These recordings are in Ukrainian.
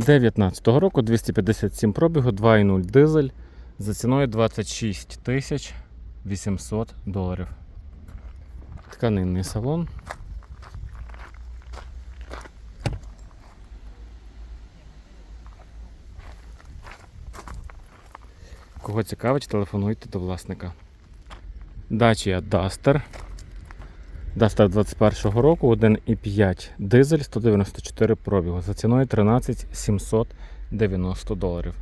19-го року 257 пробігу, 2,0 дизель за ціною 26 тисяч 800 доларів. Тканинний салон. Кого цікавить, телефонуйте до власника. Dacia Duster. Duster 21 року, 1,5 дизель, 194 пробігу. За ціною 13 790 доларів.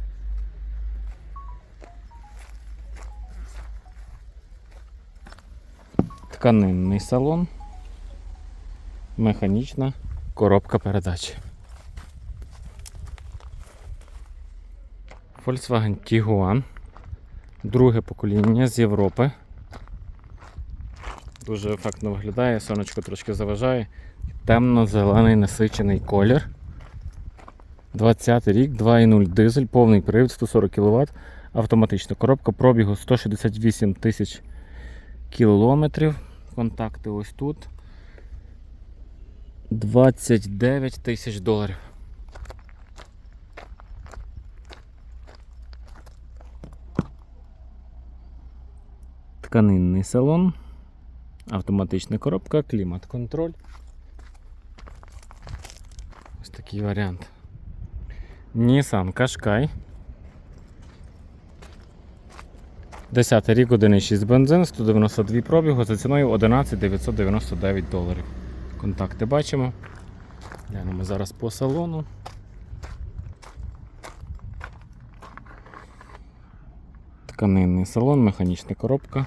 Тканинний салон. Механічна коробка передач. Volkswagen Tiguan. Друге покоління з Європи. Дуже ефектно виглядає, сонечко трошки заважає. Темно-зелений насичений колір. 20 рік, 2,0 дизель, повний привід, 140 кВт, автоматична коробка пробігу 168 тисяч кілометрів. Контакти ось тут. 29 тисяч доларів. Тканинний салон. Автоматична коробка, клімат-контроль. Ось такий варіант. Nissan Qashqai. 10 рік 1,6 бензин, 192 пробігу за ціною 11 999 доларів. Контакти бачимо. Глянемо зараз по салону. Тканинний салон, механічна коробка.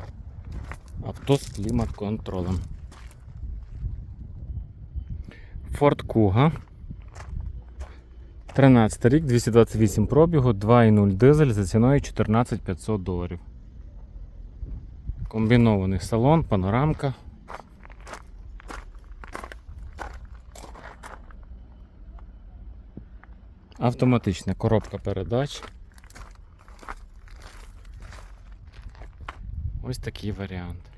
Авто з клімат-контролем. Ford Kuga. 13 рік, 228 пробігу, 2,0 дизель за ціною 14 500 доларів. Комбінований салон, панорамка. Автоматична коробка передач. Ось такий варіант.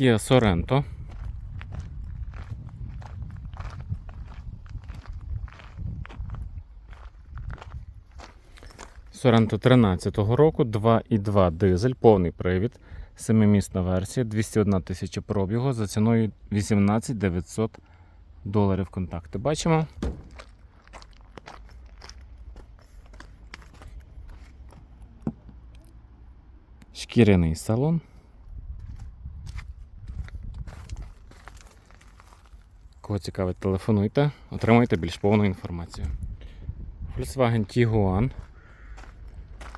Kia Sorento. Sorento 13-го року, 2,2 дизель, повний привід, 7-місна версія, 201 тисяча пробігу за ціною 18 900 доларів контакти. Бачимо. Шкіряний салон. Кого цікавить, телефонуйте, отримайте більш повну інформацію. Volkswagen Tiguan.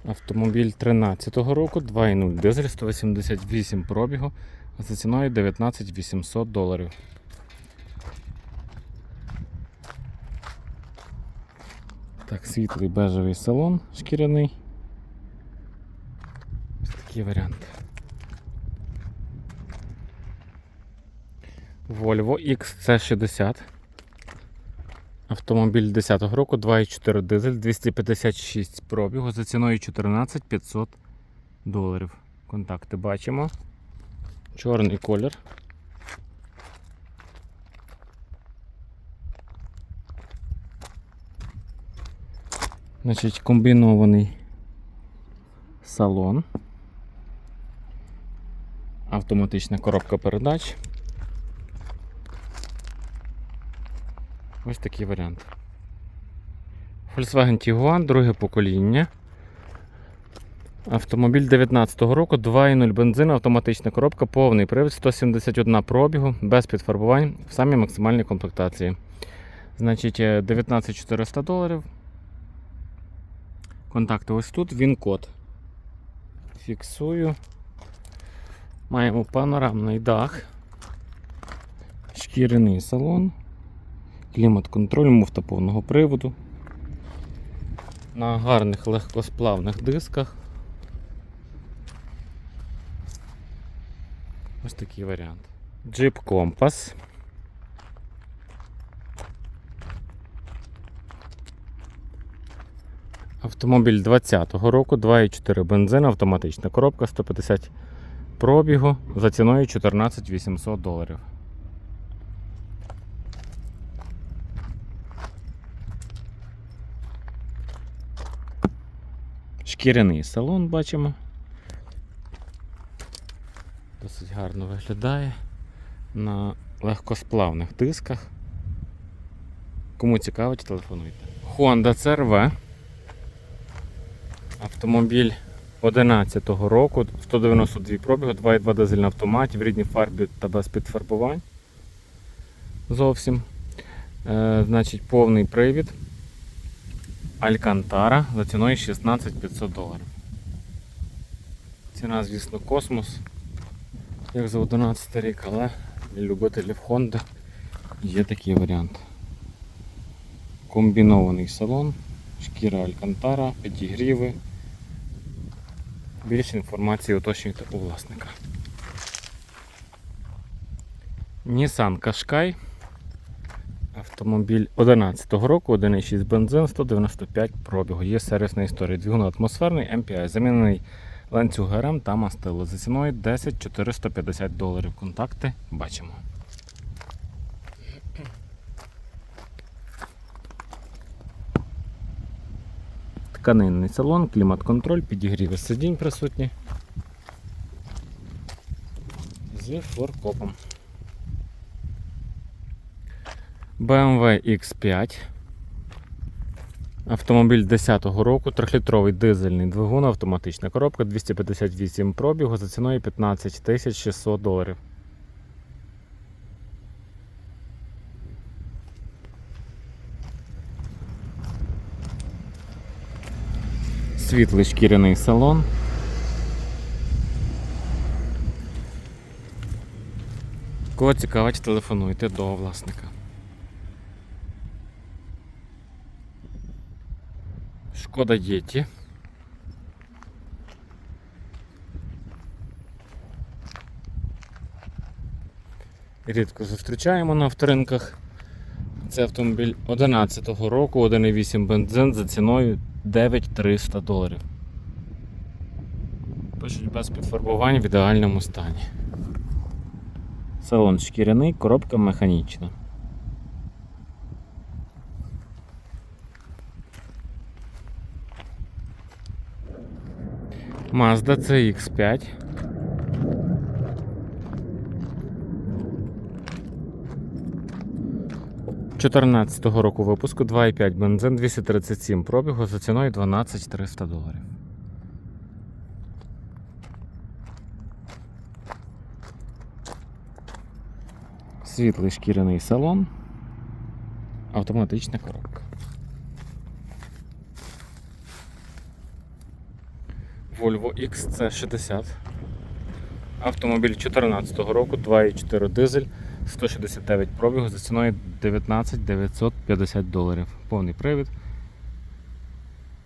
Автомобіль 13-го року, 2,0 дизель, 188 пробігу, за ціною 19 800 доларів. Так, світлий бежевий салон шкіряний. Ось такий варіант. Volvo XC60. Автомобіль 10-го року, 2,4 дизель, 256 пробігу за ціною 14 500 доларів. Контакти бачимо. Чорний колір. Значить, комбінований салон. Автоматична коробка передач. Ось такий варіант. Volkswagen Tiguan, друге покоління. Автомобіль 19-го року, 2.0 бензин, автоматична коробка, повний привід, 171 пробігу, без підфарбувань, в самій максимальній комплектації. Значить, е, 19400 доларів. Контакти ось тут, він код. Фіксую. Маємо панорамний дах, шкіряний салон, клімат-контроль, муфта повного приводу. На гарних легкосплавних дисках. Ось такий варіант. Jeep Compass. Автомобіль 20-го року, 2,4 бензин, автоматична коробка, 150 пробігу за ціною 14 800 доларів. Шкіряний салон бачимо. Досить гарно виглядає на легкосплавних дисках. Кому цікавить, телефонуйте. Honda CRV. Автомобіль 11-го року, 192 пробігу, 2,2 дизель на автоматі, в рідній фарбі та без підфарбувань. Зовсім. Е, значить, повний привід. Алькантара за ціною 16 500 доларів. Ціна, звісно, космос, як за 11 рік, але для любителів Honda є такий варіант. Комбінований салон, шкіра Алькантара, підігріви. Більше інформації уточнюйте у власника. Nissan Qashqai. Автомобіль 11-го року, 1,6 бензин, 195 пробігу. Є сервісна історія. Двигун атмосферний MPI, замінений ланцюг ГРМ та мастило. За ціною 10 450 доларів. Контакти бачимо. Тканинний салон, клімат-контроль, підігріви сидінь присутні. З форкопом. BMW X5. Автомобіль 10-го року, 3-літровий дизельний двигун, автоматична коробка, 258 пробігу за ціною 15 600 доларів. Світлий шкіряний салон. Кого цікавить, телефонуйте до власника. Шкода Єті. Рідко зустрічаємо на авторинках. Це автомобіль 11-го року, 1,8 бензин за ціною 9300 доларів. Пишуть без підфарбувань в ідеальному стані. Салон шкіряний, коробка механічна. Mazda CX5. Чотирнадцятого року випуску 2,5 бензин 237 пробігу за ціною 12 300 доларів. Світлий шкіряний салон. Автоматична коробка. Volvo XC60. Автомобіль 2014 року, 2,4 дизель, 169 пробігу за ціною 19 950 доларів. Повний привід.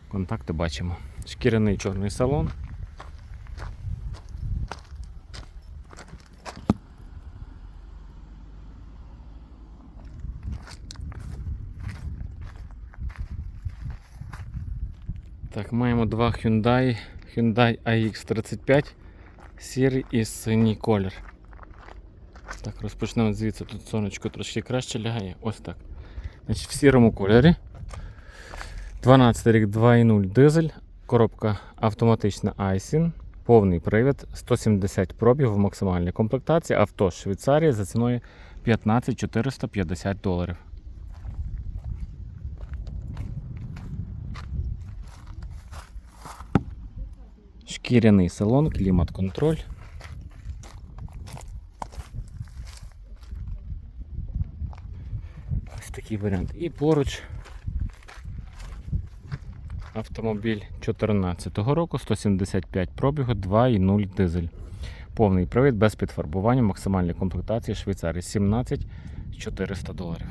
Контакти бачимо. Шкіряний чорний салон. Так, маємо два Hyundai. Hyundai AX35 сірий і синій колір. Так, розпочнемо звідси. Тут сонечко трошки краще лягає. Ось так. Значить, В сірому кольорі. 12 рік 2.0 дизель. Коробка автоматична Айсін. Повний привід, 170 пробів в максимальній комплектації. Авто з Швейцарії за ціною 15 450 доларів. Шкіряний салон, клімат-контроль. Ось такий варіант. І поруч автомобіль 2014 року, 175 пробігу, 2,0 дизель. Повний привід без підфарбування, максимальні комплектації Швейцарії 17 400 доларів.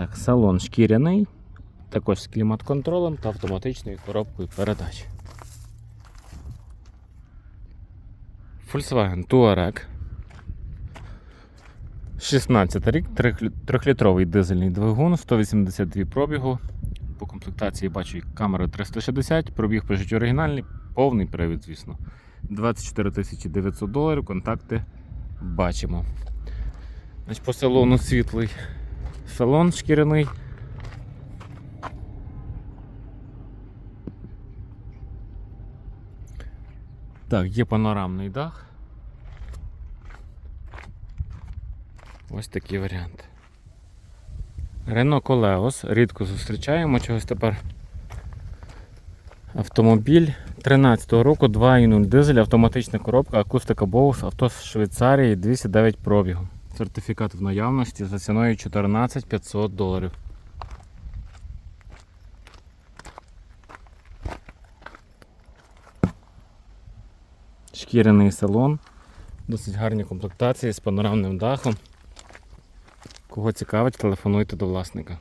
Так, салон шкіряний, також з клімат-контролем та автоматичною коробкою передач. Volkswagen Touareg. 16 рік, 3-літровий дизельний двигун, 182 пробігу. По комплектації бачу і камера 360, пробіг пишуть оригінальний, повний привід, звісно. 24 900 доларів, контакти бачимо. Значить, по салону світлий салон шкіряний. Так, є панорамний дах. Ось такий варіант. Renault Coleos рідко зустрічаємо чогось тепер. Автомобіль 13-го року 2.0 дизель, автоматична коробка, акустика Bose, авто з Швейцарії 209 пробігу. Сертифікат в наявності за ціною 14 500 доларів. Шкіряний салон, досить гарні комплектації з панорамним дахом. Кого цікавить, телефонуйте до власника.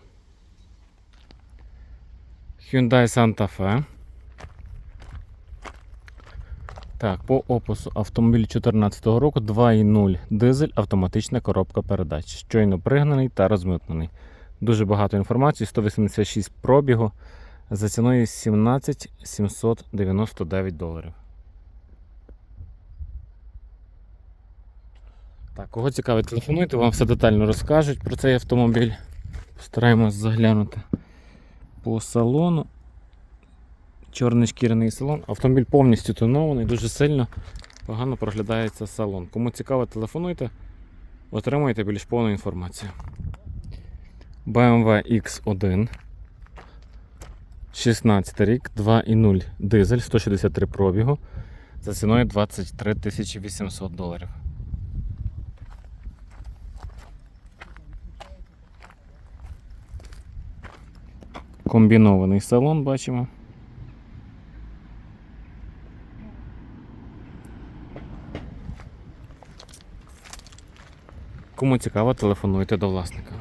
Hyundai Santa Fe. Так, по опису автомобіль 2014 року 2.0 дизель, автоматична коробка передач. Щойно пригнаний та розмитнений. Дуже багато інформації, 186 пробігу за ціною 17 799 доларів. Так, кого цікавить, телефонуйте, вам все детально розкажуть про цей автомобіль. Постараємось заглянути по салону. Чорний шкіряний салон. Автомобіль повністю тонований, дуже сильно погано проглядається салон. Кому цікаво, телефонуйте, отримаєте більш повну інформацію. BMW X1. 16 рік, 2,0 дизель, 163 пробігу. За ціною 23 800 доларів. Комбінований салон бачимо. Кому цікаво, телефонуйте до власника.